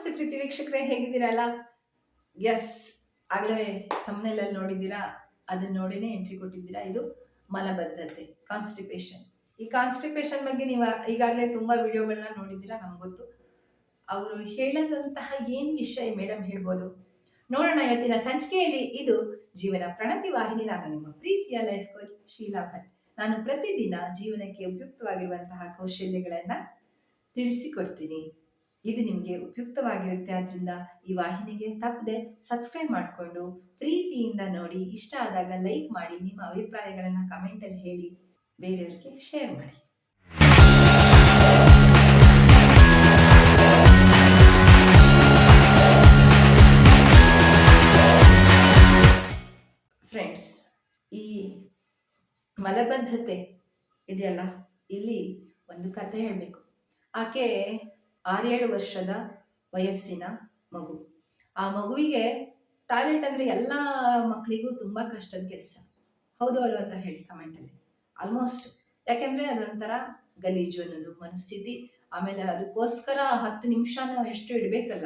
ನಮಸ್ತೆ ಪ್ರೀತಿ ವೀಕ್ಷಕರೇ ಹೇಗಿದ್ದೀರಲ್ಲ? ಎಸ್ ಆಗಲೇ ತಮ್ಮನೆಲ್ಲ ನೋಡಿದ್ದೀರಾ? ಅದನ್ನ ನೋಡಿನೇ ಎಂಟ್ರಿ ಕೊಟ್ಟಿದ್ದೀರಾ? ಇದು ಮಲಬದ್ಧತೆ ಕಾನ್ಸ್ಟಿಪೇಷನ್ ಈ ಕಾನ್ಸ್ಟಿಪೇಷನ್ ಬಗ್ಗೆ ನೀವು ಈಗಾಗಲೇ ತುಂಬಾ ವಿಡಿಯೋಗಳನ್ನ ನೋಡಿದ್ದೀರಾ? ನಮ್ಗೆ ಗೊತ್ತು. ಅವರು ಹೇಳದಂತಹ ಏನ್ ವಿಷಯ ಮೇಡಮ್ ಹೇಳ್ಬೋದು? ನೋಡೋಣ ಇವತ್ತಿನ ಸಂಚಿಕೆಯಲ್ಲಿ ಇದು ಜೀವನ ಪ್ರಣತಿ ವಾಹಿನಿ. ನಾನು ನಿಮ್ಮ ಪ್ರೀತಿಯ ಲೈಫ್ ಕೋಚ್ ಶೀಲಾ ಭಟ್. ನಾನು ಪ್ರತಿದಿನ ಜೀವನಕ್ಕೆ ಉಪಯುಕ್ತವಾಗಿರುವಂತಹ ಕೌಶಲ್ಯಗಳನ್ನ ತಿಳಿಸಿಕೊಡ್ತೀನಿ. ಇದು ನಿಮಗೆ ಉಪಯುಕ್ತವಾಗಿರುತ್ತೆ. ಆದ್ದರಿಂದ ಈ ವಾಹಿನಿಗೆ ತಪ್ಪದೆ ಸಬ್ಸ್ಕ್ರೈಬ್ ಮಾಡಿಕೊಂಡು ಪ್ರೀತಿಯಿಂದ ನೋಡಿ, ಇಷ್ಟ ಆದಾಗ ಲೈಕ್ ಮಾಡಿ, ನಿಮ್ಮ ಅಭಿಪ್ರಾಯಗಳನ್ನು ಕಮೆಂಟಲ್ಲಿ ಹೇಳಿ, ಬೇರೆಯವರಿಗೆ ಶೇರ್ ಮಾಡಿ. ಫ್ರೆಂಡ್ಸ್ ಈ ಮಲಬದ್ಧತೆ ಇದೆಯಲ್ಲ? ಇಲ್ಲಿ ಒಂದು ಕತೆ ಹೇಳಬೇಕು. ಆಕೆ ಆರೇಳು ವರ್ಷದ ವಯಸ್ಸಿನ ಮಗು. ಆ ಮಗುವಿಗೆ ಟಾಯ್ಲೆಟ್ ಅಂದ್ರೆ ಎಲ್ಲ ಮಕ್ಕಳಿಗೂ ತುಂಬಾ ಕಷ್ಟದ ಕೆಲಸ. ಹೌದು ಅಲ್ವ ಅಂತ ಹೇಳಿ ಕಮೆಂಟಲ್ಲಿ ಆಲ್ಮೋಸ್ಟ್ ಯಾಕೆಂದ್ರೆ ಅದೊಂಥರ ಗಲೀಜು ಅನ್ನೋದು, ಮನಸ್ಥಿತಿ. ಆಮೇಲೆ ಅದಕ್ಕೋಸ್ಕರ ಹತ್ತು ನಿಮಿಷನ ಎಷ್ಟು ಇಡಬೇಕಲ್ಲ.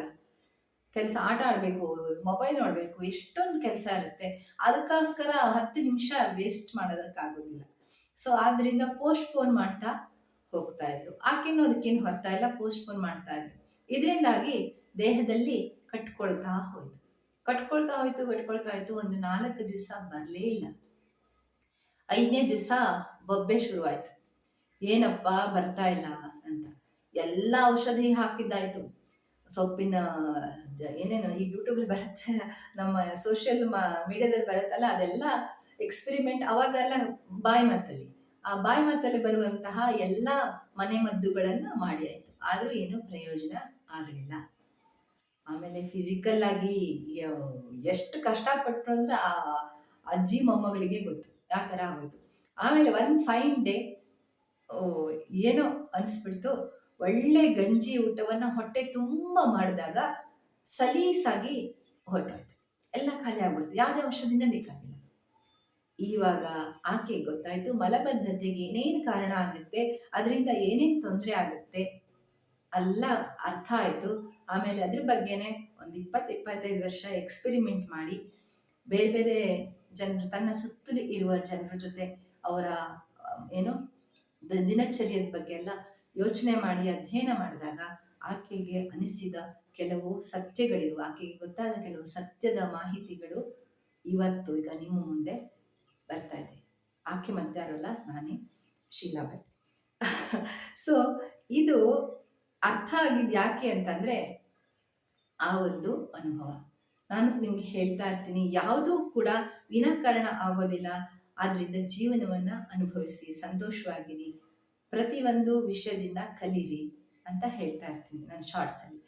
ಕೆಲಸ ಆಟ ಆಡಬೇಕು ಮೊಬೈಲ್ ನೋಡಬೇಕು, ಎಷ್ಟೊಂದು ಕೆಲಸ ಇರುತ್ತೆ. ಅದಕ್ಕೋಸ್ಕರ ಹತ್ತು ನಿಮಿಷ ವೇಸ್ಟ್ ಮಾಡೋದಕ್ಕಾಗೋದಿಲ್ಲ. ಸೊ ಆದ್ರಿಂದ ಪೋಸ್ಟ್ಪೋನ್ ಮಾಡ್ತಾ ಹೋಗ್ತಾ ಇದ್ರು ಆಕೆನೂ ಅದಕ್ಕೇನು ಹೊರ್ತಾ ಇಲ್ಲ ಪೋಸ್ಟ್ಪೋನ್ ಮಾಡ್ತಾ ಇದ್ರು ಇದರಿಂದಾಗಿ ದೇಹದಲ್ಲಿ ಕಟ್ಕೊಳ್ತಾ ಹೋಯ್ತು. ಕಟ್ಕೊಳ್ತಾ ಹೋಯ್ತು ಕಟ್ಕೊಳ್ತಾ ಹೋಯ್ತು, ಒಂದು ನಾಲ್ಕು ದಿವಸ ಬರಲೇ ಇಲ್ಲ. ಐದನೇ ದಿವಸ ಬೊಬ್ಬೆ ಶುರುವಾಯ್ತು. ಏನಪ್ಪ ಬರ್ತಾ ಇಲ್ಲ ಅಂತ. ಎಲ್ಲ ಔಷಧಿ ಹಾಕಿದ್ದಾಯ್ತು. ಸೊಪ್ಪಿನ, ಏನೇನು ಈ ಯೂಟ್ಯೂಬಲ್ಲಿ ಬರುತ್ತೆ, ನಮ್ಮ ಸೋಷಿಯಲ್ ಮೀಡಿಯಾದಲ್ಲಿ ಬರುತ್ತಲ್ಲ, ಅದೆಲ್ಲ ಎಕ್ಸ್ಪೆರಿಮೆಂಟ್ ಅವಾಗೆಲ್ಲ ಬಾಯಿ ಮಾತಲ್ಲಿ. ಆ ಬಾಯಿ ಮಾತಲ್ಲಿ ಬರುವಂತಹ ಎಲ್ಲ ಮನೆ ಮದ್ದುಗಳನ್ನ ಮಾಡಿ ಆಯಿತು. ಆದರೂ ಏನು ಪ್ರಯೋಜನ ಆಗಲಿಲ್ಲ. ಆಮೇಲೆ ಫಿಸಿಕಲ್ ಆಗಿ ಎಷ್ಟು ಕಷ್ಟಪಟ್ಟರು ಅಂದ್ರೆ ಆ ಅಜ್ಜಿ ಮೊಮ್ಮಗಳಿಗೆ ಗೊತ್ತು, ಆ ಥರ ಆಗೋಯ್ತು. ಆಮೇಲೆ ಒನ್ ಫೈನ್ ಡೇ ಏನೋ ಅನಿಸ್ಬಿಡ್ತು. ಒಳ್ಳೆ ಗಂಜಿ ಊಟವನ್ನ ಹೊಟ್ಟೆ ತುಂಬ ಮಾಡಿದಾಗ ಸಲೀಸಾಗಿ ಹೊರಟೋಯ್ತು. ಎಲ್ಲ ಖಾಲಿ ಆಗ್ಬಿಡ್ತು. ಯಾವುದೇ ಅಂಶದಿಂದ ಬೇಕಾಗಿಲ್ಲ. ಇವಾಗ ಆಕೆ ಗೊತ್ತಾಯ್ತು ಮಲಬದ್ಧತೆಗೆ ಏನೇನು ಕಾರಣ ಆಗುತ್ತೆ, ಅದರಿಂದ ಏನೇನು ತೊಂದರೆ ಆಗುತ್ತೆ ಎಲ್ಲ ಅರ್ಥ ಆಯ್ತು. ಆಮೇಲೆ ಅದ್ರ ಬಗ್ಗೆನೆ ಒಂದು ಇಪ್ಪತ್ತು ಇಪ್ಪತ್ತೈದು ವರ್ಷ ಎಕ್ಸ್ಪೆರಿಮೆಂಟ್ ಮಾಡಿ ಬೇರೆ ಬೇರೆ ಜನರು ತನ್ನ ಸುತ್ತಲೂ ಇರುವ ಜನರ ಜೊತೆ ಅವರ, ಏನು ದಿನಚರ್ಯದ ಬಗ್ಗೆ ಎಲ್ಲ ಯೋಚನೆ ಮಾಡಿ ಅಧ್ಯಯನ ಮಾಡಿದಾಗ ಆಕೆಗೆ ಅನಿಸಿದ ಕೆಲವು ಸತ್ಯಗಳಿರುವ ಆಕೆಗೆ ಗೊತ್ತಾದ ಕೆಲವು ಸತ್ಯದ ಮಾಹಿತಿಗಳು ಇವತ್ತು ಈಗ ನಿಮ್ಮ ಮುಂದೆ. ಬರ್ತಾ ಇದೆ ಆಕೆ ಮತ್ತೆ ಯಾರಲ್ಲ? ನಾನೇ ಶೀಲಾ ಭಟ್. ಸೊ ಇದು ಅರ್ಥ ಆಗಿದ್ ಯಾಕೆ ಅಂತಂದ್ರೆ ಆ ಒಂದು ಅನುಭವ. ನಾನು ನಿಮ್ಗೆ ಹೇಳ್ತಾ ಇರ್ತೀನಿ, ಯಾವುದೂ ಕೂಡ ವಿನಾಕಾರಣ ಆಗೋದಿಲ್ಲ. ಆದ್ರಿಂದ ಜೀವನವನ್ನ ಅನುಭವಿಸಿ, ಸಂತೋಷವಾಗಿರಿ. ಪ್ರತಿಯೊಂದು ವಿಷಯದಿಂದ ಕಲೀರಿ ಅಂತ ಹೇಳ್ತಾ ಇರ್ತೀನಿ ನನ್ನ ಶಾರ್ಟ್ಸ್ ಅಲ್ಲಿ.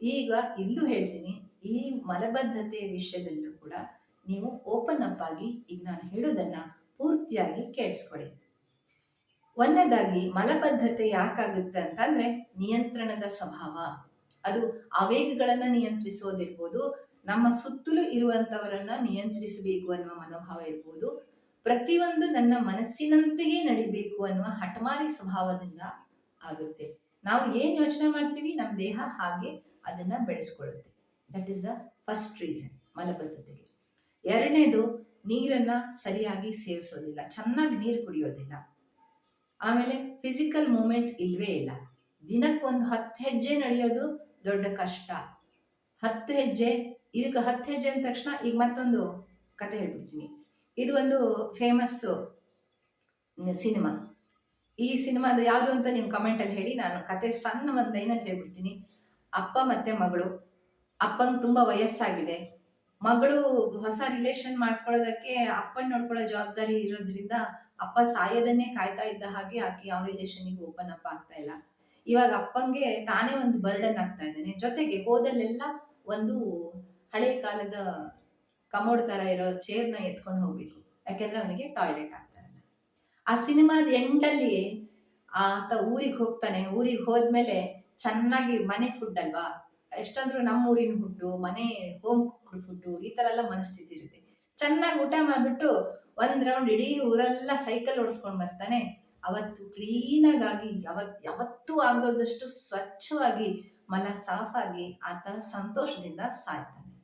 ಈಗ ಇಲ್ಲೂ ಹೇಳ್ತೀನಿ, ಈ ಮಲಬದ್ಧತೆ ವಿಷಯದಲ್ಲೂ ಕೂಡ ನೀವು ಓಪನ್ ಅಪ್ ಆಗಿ ಈಗ ನಾನು ಹೇಳೋದನ್ನ ಪೂರ್ತಿಯಾಗಿ ಕೇಳಿಸ್ಕೊಡಿ. ಒಂದನೇದಾಗಿ, ಮಲಬದ್ಧತೆ ಯಾಕಾಗುತ್ತೆ ಅಂತಂದ್ರೆ ನಿಯಂತ್ರಣದ ಸ್ವಭಾವ. ಅದು ಆವೇಗಗಳನ್ನ ನಿಯಂತ್ರಿಸೋದಿರ್ಬೋದು, ನಮ್ಮ ಸುತ್ತಲೂ ಇರುವಂತವರನ್ನ ನಿಯಂತ್ರಿಸಬೇಕು ಅನ್ನುವ ಮನೋಭಾವ ಇರ್ಬೋದು, ಪ್ರತಿಯೊಂದು ನನ್ನ ಮನಸ್ಸಿನಂತೆಯೇ ನಡಿಬೇಕು ಅನ್ನುವ ಹಠಮಾರಿ ಸ್ವಭಾವದಿಂದ ಆಗುತ್ತೆ. ನಾವು ಏನ್ ಯೋಚನೆ ಮಾಡ್ತೀವಿ? ನಮ್ಮ ದೇಹ ಹಾಗೆ ಅದನ್ನ ಬೆಳೆಸ್ಕೊಳ್ಳುತ್ತೆ. That is the first reason ಮಲಬದ್ಧತೆಗೆ. ಎರಡನೇದು ನೀರನ್ನ ಸರಿಯಾಗಿ ಸೇವಿಸೋದಿಲ್ಲ, ಚೆನ್ನಾಗಿ ನೀರು ಕುಡಿಯೋದಿಲ್ಲ. ಆಮೇಲೆ ಫಿಸಿಕಲ್ ಮೂಮೆಂಟ್ ಇಲ್ವೇ ಇಲ್ಲ. ದಿನಕ್ಕೊಂದು ಹತ್ತು ಹೆಜ್ಜೆ ನಡೆಯೋದು ದೊಡ್ಡ ಕಷ್ಟ. ಹತ್ತು ಹೆಜ್ಜೆ, ಇದಕ್ಕೆ ಹತ್ತು ಹೆಜ್ಜೆ ಅಂದ ತಕ್ಷಣ ಈಗ ಮತ್ತೊಂದು ಕತೆ ಹೇಳ್ಬಿಡ್ತೀನಿ. ಇದು ಒಂದು ಫೇಮಸ್ ಸಿನಿಮಾ ಈ ಸಿನಿಮಾದ ಯಾವುದು ಅಂತ ನೀವು ಕಮೆಂಟಲ್ಲಿ ಹೇಳಿ, ನಾನು ಕತೆ ಸಣ್ಣ ಒಂದು ಲೈನಲ್ಲಿ ಹೇಳ್ಬಿಡ್ತೀನಿ. ಅಪ್ಪ ಮತ್ತೆ ಮಗಳು. ಅಪ್ಪಂಗೆ ತುಂಬ ವಯಸ್ಸಾಗಿದೆ. ಮಗಳು ಹೊಸ ರಿಲೇಷನ್ ಮಾಡ್ಕೊಳ್ಳೋದಕ್ಕೆ ಅಪ್ಪನ ನೋಡ್ಕೊಳ್ಳೋ ಜವಾಬ್ದಾರಿ ಇರೋದ್ರಿಂದ ಅಪ್ಪ ಸಾಯೋದನ್ನೇ ಕಾಯ್ತಾ ಇದ್ದ ಹಾಗೆ ಆಕೆ ಯಾವ ರಿಲೇಷನ್ಗೆ ಓಪನ್ ಅಪ್ ಆಗ್ತಾ ಇಲ್ಲ. ಇವಾಗ ಅಪ್ಪಂಗೆ ತಾನೇ ಒಂದು ಬರ್ಡನ್ ಆಗ್ತಾ ಇದ್ದಾನೆ. ಜೊತೆಗೆ ಹೋದಲ್ಲೆಲ್ಲ ಒಂದು ಹಳೆ ಕಾಲದ ಕಮೋಡ್ ತರ ಇರೋ ಚೇರ್ನ ಎತ್ಕೊಂಡು ಹೋಗ್ಬೇಕು. ಯಾಕೆಂದ್ರೆ ಅವನಿಗೆ ಟಾಯ್ಲೆಟ್ ಆಗ್ತಾ ಇಲ್ಲ. ಆ ಸಿನಿಮಾದ ಎಂಡಲ್ಲಿ ಆತ ಊರಿಗೆ ಹೋಗ್ತಾನೆ. ಊರಿಗೆ ಹೋದ್ಮೇಲೆ ಚೆನ್ನಾಗಿ ಮನೆ ಫುಡ್ ಅಲ್ವಾ? ಎಷ್ಟಂದ್ರೂ ನಮ್ಮ ಊರಿನ ಫುಡ್ಡು ಮನೆ ಹೋಮ್ ಕುಕ್ಡ್ ಫುಡ್ಡು ಈ ಥರ ಎಲ್ಲ ಮನಸ್ಥಿತಿ ಇರುತ್ತೆ. ಚೆನ್ನಾಗಿ ಊಟ ಮಾಡಿಬಿಟ್ಟು ಒಂದ್ ರೌಂಡ್ ಇಡೀ ಊರೆಲ್ಲ ಸೈಕಲ್ ಓಡಿಸ್ಕೊಂಡ್ ಬರ್ತಾನೆ. ಅವತ್ತು ಕ್ಲೀನಾಗಿ ಯಾವತ್ ಯಾವತ್ತೂ ಆಗದಷ್ಟು ಸ್ವಚ್ಛವಾಗಿ, ಮಲ ಸಾಫಾಗಿ ಆತ ಸಂತೋಷದಿಂದ ಸಾಯ್ತಾನೆ.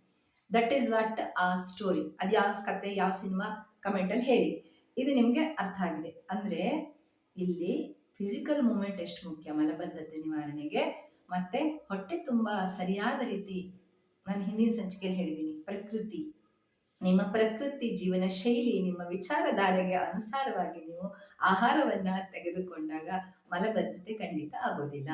ದಟ್ ಈಸ್ ವಾಟ್ ಆ ಸ್ಟೋರಿ ಅದು ಯಾವ ಕತೆ, ಯಾವ ಸಿನಿಮಾ ಕಮೆಂಟಲ್ಲಿ ಹೇಳಿ. ಇದು ನಿಮಗೆ ಅರ್ಥ ಆಗಿದೆ. ಅಂದರೆ ಇಲ್ಲಿ ಫಿಸಿಕಲ್ ಮೂಮೆಂಟ್ ಎಷ್ಟು ಮುಖ್ಯ ಮಲಬದ್ಧತೆ ನಿವಾರಣೆಗೆ? ಮತ್ತೆ ಹೊಟ್ಟೆ ತುಂಬ ಸರಿಯಾದ ರೀತಿ ನಾನು ಹಿಂದಿನ ಸಂಚಿಕೆಯಲ್ಲಿ ಹೇಳಿದ್ದೀನಿ ಪ್ರಕೃತಿ. ನಿಮ್ಮ ಪ್ರಕೃತಿ ಜೀವನ ಶೈಲಿ, ನಿಮ್ಮ ವಿಚಾರಧಾರೆಗೆ ಅನುಸಾರವಾಗಿ ನೀವು ಆಹಾರವನ್ನ ತೆಗೆದುಕೊಂಡಾಗ ಮಲಬದ್ಧತೆ ಖಂಡಿತ ಆಗೋದಿಲ್ಲ.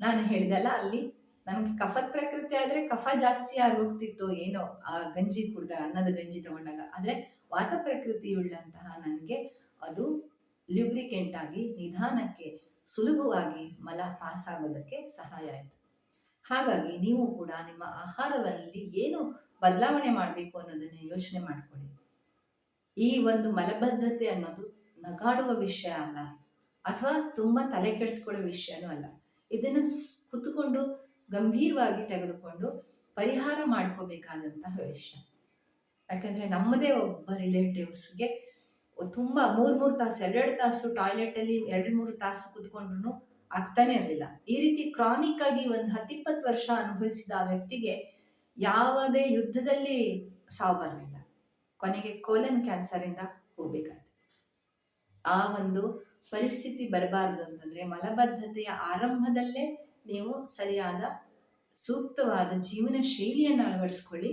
ನಾನು ಹೇಳಿದಲ್ಲ ಅಲ್ಲಿ ನನಗೆ ಕಫದ ಪ್ರಕೃತಿ ಆದ್ರೆ ಕಫ ಜಾಸ್ತಿ ಆಗೋಗ್ತಿತ್ತು ಏನೋ ಆ ಗಂಜಿ ಕುಡ್ದಾಗ ಅನ್ನದ ಗಂಜಿ ತಗೊಂಡಾಗ. ಆದ್ರೆ ವಾತ ಪ್ರಕೃತಿಯುಳ್ಳಂತಹ ನನಗೆ ಅದು ಲ್ಯೂಬ್ರಿಕೆಂಟ್ ಆಗಿ ನಿಧಾನಕ್ಕೆ ಸುಲಭವಾಗಿ ಮಲ ಪಾಸ್ ಆಗೋದಕ್ಕೆ ಸಹಾಯ ಆಯಿತು. ಹಾಗಾಗಿ ನೀವು ಕೂಡ ನಿಮ್ಮ ಆಹಾರದಲ್ಲಿ ಏನು ಬದಲಾವಣೆ ಮಾಡಬೇಕು ಅನ್ನೋದನ್ನ ಯೋಚನೆ ಮಾಡ್ಕೊಳ್ಳಿ. ಈ ಒಂದು ಮಲಬದ್ಧತೆ ಅನ್ನೋದು ನಗಾಡುವ ವಿಷಯ ಅಲ್ಲ, ಅಥವಾ ತುಂಬಾ ತಲೆ ಕೆಡಿಸ್ಕೊಳ್ಳೋ ವಿಷಯನೂ ಅಲ್ಲ. ಇದನ್ನ ಕುತ್ಕೊಂಡು ಗಂಭೀರವಾಗಿ ತೆಗೆದುಕೊಂಡು ಪರಿಹಾರ ಮಾಡ್ಕೋಬೇಕಾದಂತಹ ವಿಷಯ. ಯಾಕಂದ್ರೆ ನಮ್ಮದೇ ಒಬ್ಬ ರಿಲೇಟಿವ್ಸ್ಗೆ ತುಂಬಾ ಮೂರು ಮೂರು ತಾಸು, ಎರಡೆರಡು ತಾಸು ಟಾಯ್ಲೆಟ್ ಅಲ್ಲಿ ಎರಡು ಮೂರು ತಾಸು ಕುತ್ಕೊಂಡ್ರು ಆಗ್ತಾನೆ ಇರಲಿಲ್ಲ. ಈ ರೀತಿ ಕ್ರಾನಿಕ್ ಆಗಿ ಒಂದು ಹತ್ತಿಪ್ಪತ್ತು ವರ್ಷ ಅನುಭವಿಸಿದ ಆ ವ್ಯಕ್ತಿಗೆ ಯಾವುದೇ ಯುದ್ಧದಲ್ಲಿ ಸಾವು ಬರಲಿಲ್ಲ. ಕೊನೆಗೆ ಕೋಲನ್ ಕ್ಯಾನ್ಸರ್ ಇಂದ ಹೋಗ್ಬೇಕಾಯ್ತು. ಆ ಒಂದು ಪರಿಸ್ಥಿತಿ ಬರಬಾರದು ಅಂತಂದ್ರೆ ಮಲಬದ್ಧತೆಯ ಆರಂಭದಲ್ಲೇ ನೀವು ಸರಿಯಾದ ಸೂಕ್ತವಾದ ಜೀವನ ಶೈಲಿಯನ್ನು ಅಳವಡಿಸ್ಕೊಳ್ಳಿ,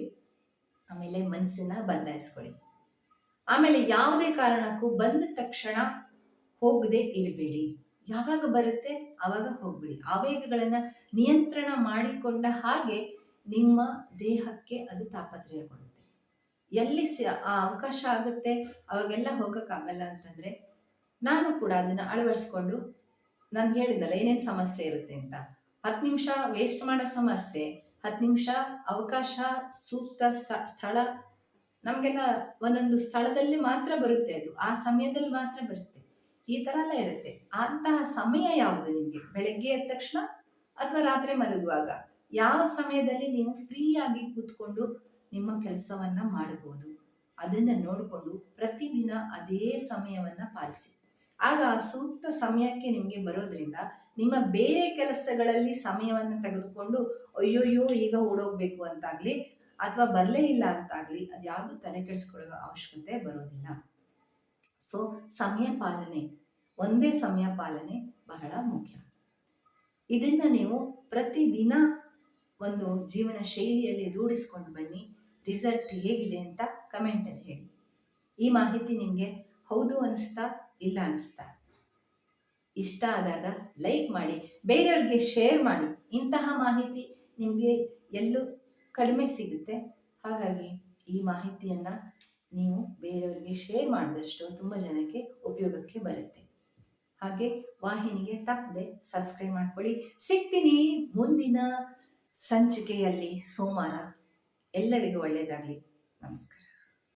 ಆಮೇಲೆ ಮನಸ್ಸನ್ನ ಬದಲಾಯಿಸ್ಕೊಳ್ಳಿ. ಆಮೇಲೆ ಯಾವುದೇ ಕಾರಣಕ್ಕೂ ಬಂದ ತಕ್ಷಣ ಹೋಗದೆ ಇರಬೇಡಿ. ಯಾವಾಗ ಬರುತ್ತೆ ಆವಾಗ ಹೋಗ್ಬಿಡಿ. ಆವೇಗಗಳನ್ನ ನಿಯಂತ್ರಣ ಮಾಡಿಕೊಂಡ ಹಾಗೆ ನಿಮ್ಮ ದೇಹಕ್ಕೆ ಅದು ತಾಪತ್ರಯ ಕೊಡುತ್ತೆ. ಎಲ್ಲಿ ಆ ಅವಕಾಶ ಆಗುತ್ತೆ ಅವಾಗೆಲ್ಲ ಹೋಗಕ್ಕಾಗಲ್ಲ ಅಂತಂದ್ರೆ ನಾನು ಕೂಡ ಅದನ್ನ ಅಳವಡಿಸ್ಕೊಂಡು ನಾನು ಹೇಳಿದ್ದಲ್ಲ ಏನೇನು ಸಮಸ್ಯೆ ಇರುತ್ತೆ ಅಂತ. ಹತ್ತು ನಿಮಿಷ ವೇಸ್ಟ್ ಮಾಡೋ ಸಮಸ್ಯೆ, ಹತ್ತು ನಿಮಿಷ ಅವಕಾಶ, ಸೂಕ್ತ ಸ್ಥಳ ನಮಗೆಲ್ಲ ಒಂದೊಂದು ಸ್ಥಳದಲ್ಲಿ ಮಾತ್ರ ಬರುತ್ತೆ ಅದು. ಆ ಸಮಯದಲ್ಲಿ ಮಾತ್ರ ಬರುತ್ತೆ. ಈ ಥರ ಎಲ್ಲ ಇರುತ್ತೆ. ಅಂತಹ ಸಮಯ ಯಾವುದು ನಿಮಗೆ? ಬೆಳಗ್ಗೆ ಎದ್ದ ತಕ್ಷಣ ಅಥವಾ ರಾತ್ರಿ ಮಲಗುವಾಗ? ಯಾವ ಸಮಯದಲ್ಲಿ ನೀವು ಫ್ರೀ ಆಗಿ ಕೂತ್ಕೊಂಡು ನಿಮ್ಮ ಕೆಲಸವನ್ನ ಮಾಡಬಹುದು ಅದನ್ನ ನೋಡಿಕೊಂಡು ಪ್ರತಿದಿನ ಅದೇ ಸಮಯವನ್ನ ಪಾಲಿಸಿ. ಆಗ ಆ ಸೂಕ್ತ ಸಮಯಕ್ಕೆ ನಿಮಗೆ ಬರೋದ್ರಿಂದ ನಿಮ್ಮ ಬೇರೆ ಕೆಲಸಗಳಲ್ಲಿ ಸಮಯವನ್ನು ತೆಗೆದುಕೊಂಡು, ಅಯ್ಯೋಯ್ಯೋ, ಈಗ ಓಡೋಗ್ಬೇಕು ಅಂತಾಗ್ಲಿ ಅಥವಾ ಬರಲೇ ಇಲ್ಲ ಅಂತಾಗಲಿ ಅದು ಯಾವುದು ತಲೆ ಕೆಡಿಸ್ಕೊಳ್ಳೋ ಅವಶ್ಯಕತೆ ಬರೋದಿಲ್ಲ. ಸೊ ಸಮಯ ಪಾಲನೆ. ಒಂದೇ ಸಮಯ ಪಾಲನೆ ಬಹಳ ಮುಖ್ಯ. ಇದನ್ನ ನೀವು ಪ್ರತಿದಿನ ಒಂದು ಜೀವನ ಶೈಲಿಯಲ್ಲಿ ರೂಢಿಸ್ಕೊಂಡು ಬನ್ನಿ. ರಿಸಲ್ಟ್ ಹೇಗಿದೆ ಅಂತ ಕಮೆಂಟಲ್ಲಿ ಹೇಳಿ. ಈ ಮಾಹಿತಿ ನಿಮಗೆ ಹೌದು ಅನಿಸ್ತಾ ಇಲ್ಲ ಅನಿಸ್ತಾ? ಇಷ್ಟ ಆದಾಗ ಲೈಕ್ ಮಾಡಿ. ಬೇರೆಯವ್ರಿಗೆ ಶೇರ್ ಮಾಡಿ. ಇಂತಹ ಮಾಹಿತಿ ನಿಮಗೆ ಎಲ್ಲೂ ಕಡಿಮೆ ಸಿಗುತ್ತೆ. ಹಾಗಾಗಿ ಈ ಮಾಹಿತಿಯನ್ನು ನೀವು ಬೇರೆಯವರಿಗೆ ಶೇರ್ ಮಾಡಿದಷ್ಟು ತುಂಬ ಜನಕ್ಕೆ ಉಪಯೋಗಕ್ಕೆ ಬರುತ್ತೆ. ಹಾಗೆ ವಾಹಿನಿಗೆ ತಪ್ಪದೆ ಸಬ್ಸ್ಕ್ರೈಬ್ ಮಾಡ್ಕೊಳ್ಳಿ. ಸಿಗ್ತೀನಿ ಮುಂದಿನ ಸಂಚಿಕೆಯಲ್ಲಿ ಸೋಮವಾರ. ಎಲ್ಲರಿಗೂ ಒಳ್ಳೆಯದಾಗಲಿ. ನಮಸ್ಕಾರ.